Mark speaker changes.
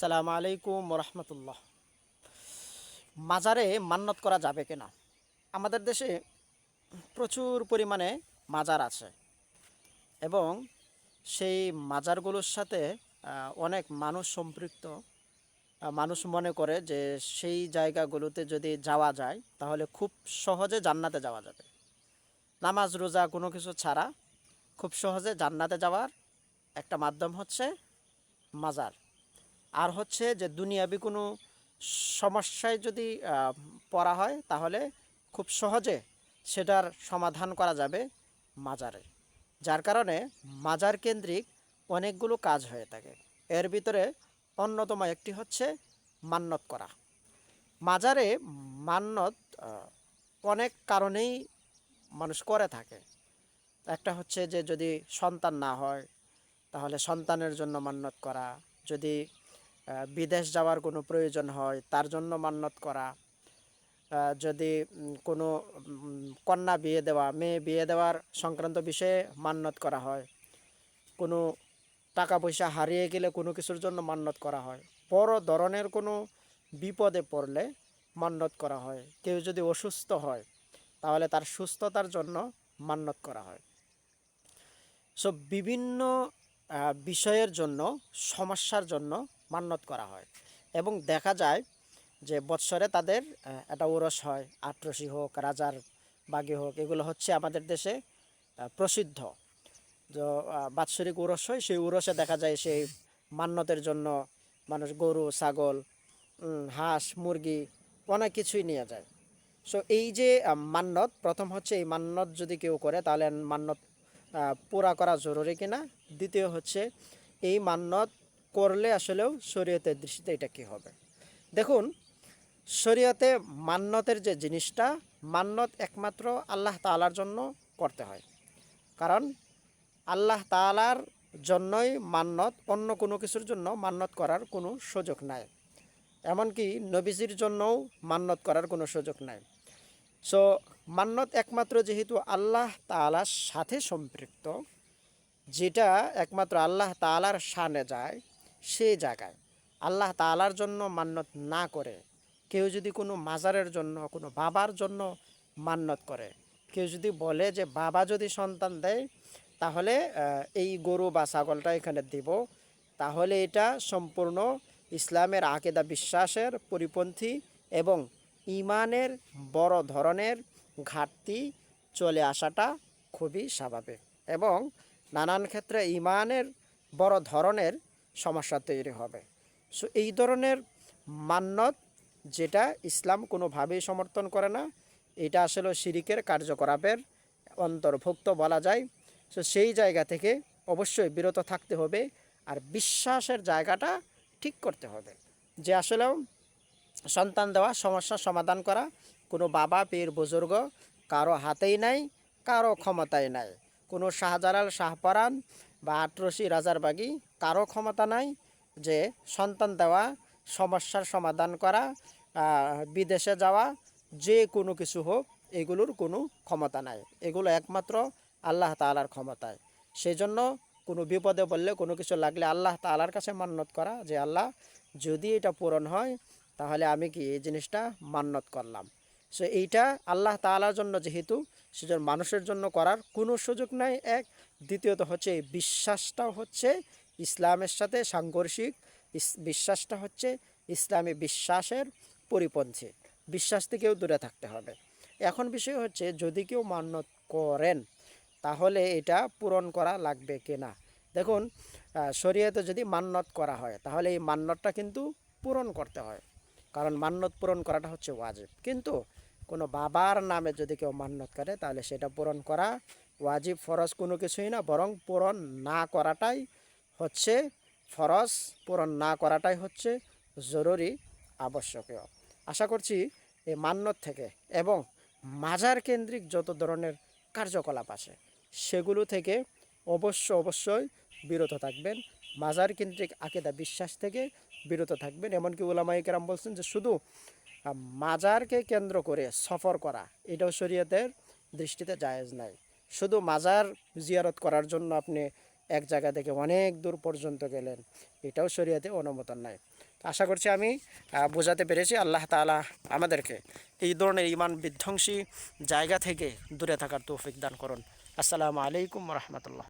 Speaker 1: সালাম আলাইকুম রহমতুল্লাহ মাজারে মান্নত করা যাবে কিনা? আমাদের দেশে প্রচুর পরিমাণে মাজার আছে এবং সেই মাজারগুলোর সাথে অনেক মানুষ সম্পৃক্ত। মানুষ মনে করে যে সেই জায়গাগুলোতে যদি যাওয়া যায়, তাহলে খুব সহজে জান্নাতে যাওয়া যাবে। নামাজ, রোজা কোনো কিছু ছাড়া খুব সহজে জান্নাতে যাওয়ার একটা মাধ্যম হচ্ছে মাজার। আর হচ্ছে যে দুনিয়াবি কোনো সমস্যায় যদি পড়া হয়, তাহলে খুব সহজে সেটার সমাধান করা যাবে মাজারে। যার কারণে মাজার কেন্দ্রিক অনেকগুলো কাজ হয়ে থাকে। এর ভিতরে অন্যতম একটি হচ্ছে মান্নত করা। মাজারে মান্নত অনেক কারণেই মানুষ করে থাকে। একটা হচ্ছে যে যদি সন্তান না হয়, তাহলে সন্তানের জন্য মান্নত করা। যদি বিদেশ যাওয়ার কোনো প্রয়োজন হয়, তার জন্য মান্নত করা। যদি কোনো কন্যা বিয়ে দেওয়া, মেয়ে বিয়ে দেওয়ার সংক্রান্ত বিষয়ে মান্নত করা হয়। কোনো টাকা পয়সা হারিয়ে গেলে কোনো কিছুর জন্য মান্নত করা হয়। বড় ধরনের কোনো বিপদে পড়লে মান্নত করা হয়। কেউ যদি অসুস্থ হয়, তাহলে তার সুস্থতার জন্য মান্নত করা হয়। সো বিভিন্ন বিষয়ের জন্য, সমস্যার জন্য মান্নত করা হয়। এবং দেখা যায় যে বৎসরে তাদের একটা ওরস হয় আট্রসি হোক রাজার বাগি হোক এগুলো হচ্ছে আমাদের দেশে প্রসিদ্ধ। তো বাৎসরিক উরস হয় সেই উরসে দেখা যায় সেই মান্যতের জন্য মানুষ গরু ছাগল হাঁস মুরগি অনেক কিছুই নিয়ে যায়। সো এই যে আহ, মান্যত প্রথম হচ্ছে এই মান্যত যদি কেউ করে তাহলে মান্যত পুরা করা জরুরি কিনা? দ্বিতীয় হচ্ছে এই মান্যত করলে আসলেও শরীয়তের দৃষ্টিতে এটা কী হবে? দেখুন, শরীয়তে মান্যতের যে জিনিসটা মান্যত একমাত্র আল্লাহ তাআলার জন্য করতে হয়। কারণ, আল্লাহ তাআলার জন্যই মান্যত অন্য কোনো কিছুর জন্য মান্যত করার কোনো সুযোগ নাই। এমনকি নবীজির জন্যও মান্যত করার কোনো সুযোগ নাই। সো মান্যত একমাত্র যেহেতু আল্লাহ তাআলার সাথে সম্পৃক্ত, যেটা একমাত্র আল্লাহ তাআলার শানে যায় সেই জায়গায়। আল্লাহ তাআলার জন্য মান্যত না করে। কেউ যদি কোনো মাজারের জন্য, কোনো বাবার জন্য মান্যত করে। কেউ যদি বলে যে, বাবা যদি সন্তান দেয়, তাহলে এই গরু বা ছাগলটা এখানে দিব। তাহলে এটা সম্পূর্ণ ইসলামের আকেদা বিশ্বাসের পরিপন্থী এবং ইমানের বড় ধরনের ঘাটতি চলে আসাটা খুবই স্বাভাবিক। এবং নানান ক্ষেত্রে ইমানের বড় ধরনের সমস্যা তৈরি হবে। সো এই ধরনের মান্যত যেটা ইসলাম কোনোভাবেই সমর্থন করে না, এটা আসলে শিরিকের কার্যকলাপের অন্তর্ভুক্ত বলা যায়। সো সেই জায়গা থেকে অবশ্যই বিরত থাকতে হবে আর বিশ্বাসের জায়গাটা ঠিক করতে হবে। যে আসলেও সন্তান দেওয়া সমস্যার সমাধান করা, কোনো বাবা, পীর, বুজুর্গ কারও হাতেই নাই, কারও ক্ষমতায় নাই। কোনো শাহজালাল শাহপরান বা আটরসি রাজারবাগি কারও ক্ষমতা নাই যে সন্তান দেওয়া, সমস্যার সমাধান করা বিদেশে যাওয়া, যে কোনো কিছু হোক, এগুলোর কোনো ক্ষমতা নাই। এগুলো একমাত্র আল্লাহ তালার ক্ষমতায়। সেই জন্য কোনো বিপদে বললে কোনো কিছু লাগলে আল্লাহ তালার কাছে মান্যত করা যে, আল্লাহ, যদি এটা পূরণ হয়, তাহলে আমি কি এই জিনিসটা মান্যত করলাম? সো এইটা আল্লাহ তাআলার জন্য যেহেতু সেজন্য মানুষের জন্য করার কোনো সুযোগ নাই, এক। দ্বিতীয়ত হচ্ছে বিশ্বাসটাও হচ্ছে ইসলামের সাথে সাংঘর্ষিক। বিশ্বাসটা হচ্ছে ইসলামী বিশ্বাসের পরিপন্থী। বিশ্বাস থেকেও দূরে থাকতে হবে। এখন বিষয় হচ্ছে, যদি কেউ মান্যত করেন, তাহলে এটা পূরণ করা লাগবে কিনা? দেখুন শরীয়তে যদি মান্যত করা হয়, তাহলে এই মান্যতটা কিন্তু পূরণ করতে হয়। কারণ মান্যত পূরণ করাটা হচ্ছে ওয়াজিব। কিন্তু কোনো বাবার নামে যদি কেউ মান্যত করে, তাহলে সেটা পূরণ করা ওয়াজিব ফরজ কোনো কিছুই না, বরং পূরণ না করাটাই হচ্ছে ফরজ, পূরণ না করাটাই হচ্ছে জরুরি, আবশ্যকীয়। আশা করছি এই মান্যত থেকে এবং মাজার কেন্দ্রিক যত ধরনের কার্যকলাপ আছে, সেগুলো থেকে অবশ্য অবশ্যই বিরত থাকবেন। মাজার কেন্দ্রিক আকেদা বিশ্বাস থেকে বিরত থাকবেন। এমনকি ওলামাই কেরাম বলছেন যে শুধু মাজারকে কেন্দ্র করে সফর করা, এটাও শরীয়তের দৃষ্টিতে জায়েজ নাই। শুধু মাজার জিয়ারত করার জন্য আপনি এক জায়গা থেকে অনেক দূর পর্যন্ত গেলেন, এটাও শরীয়তে অনুমোদন নাই। আশা করছি আমি বোঝাতে পেরেছি আল্লাহ তাআলা আমাদেরকে এই ধরনের ইমান বিধ্বংসী জায়গা থেকে দূরে থাকার তৌফিক দান করুন। আসসালামু আলাইকুম রহমতুল্লাহ।